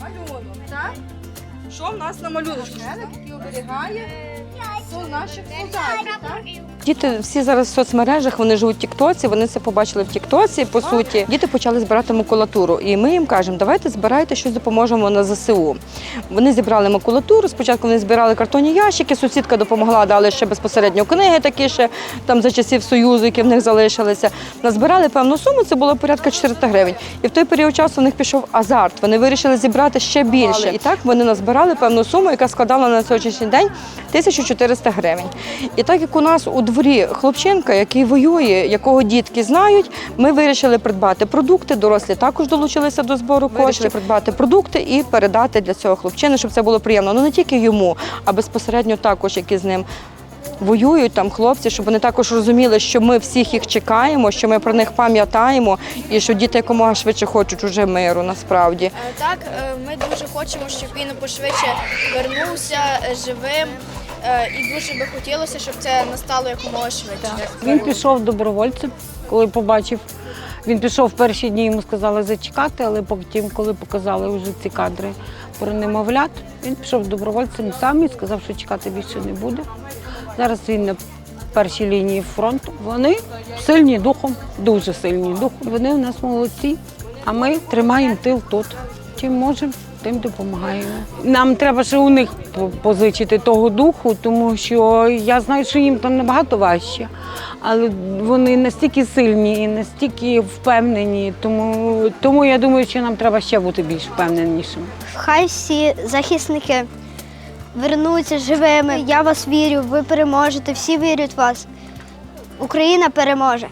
Малюнок, так? Що в нас на малюночку? який оберігає сон наших солдатів, так? Діти всі зараз в соцмережах, вони живуть в Тіктоці, вони це побачили в Тіктоці. По суті, діти почали збирати макулатуру, і ми їм кажемо, давайте збирайте щось допоможемо на ЗСУ. Вони зібрали макулатуру. Спочатку вони збирали картонні ящики. Сусідка допомогла, дали ще безпосередньо книги, такі ще там за часів союзу, які в них залишилися. Назбирали певну суму. Це було порядка 400 гривень. І в той період часу у них пішов азарт. Вони вирішили зібрати ще більше. І так вони назбирали певну суму, яка складала на сьогоднішній день 1400 гривень. І так як у нас у дворі хлопчинка, який воює, якого дітки знають, ми вирішили придбати продукти. Дорослі також долучилися до збору коштів. Вирішили придбати продукти і передати для цього хлопчини, щоб це було приємно. Ну не тільки йому, а безпосередньо також, які з ним. Воюють там хлопці, щоб вони також розуміли, що ми всіх їх чекаємо, що ми про них пам'ятаємо, і що діти якомога швидше хочуть уже миру. Насправді Е, Так, е, ми дуже хочемо, щоб він пошвидше вернувся живим. Е, І дуже би хотілося, щоб це настало якомога швидше. Він пішов добровольцем, коли побачив. Він пішов в перші дні, йому сказали зачекати, але потім, коли показали вже ці кадри про немовлят, він пішов добровольцем сам і сказав, що чекати більше не буде. Зараз він на першій лінії фронту. Вони сильні духом, дуже сильні духом. Вони у нас молодці, а ми тримаємо тил тут. Чим можемо, тим допомагаємо. Нам треба ще у них позичити того духу, тому що я знаю, що їм там набагато важче, але вони настільки сильні і настільки впевнені, тому, тому я думаю, що нам треба ще бути більш впевненішими. Хай всі захисники вернуться живими. Я вас вірю, ви переможете, всі вірять в вас. Україна переможе.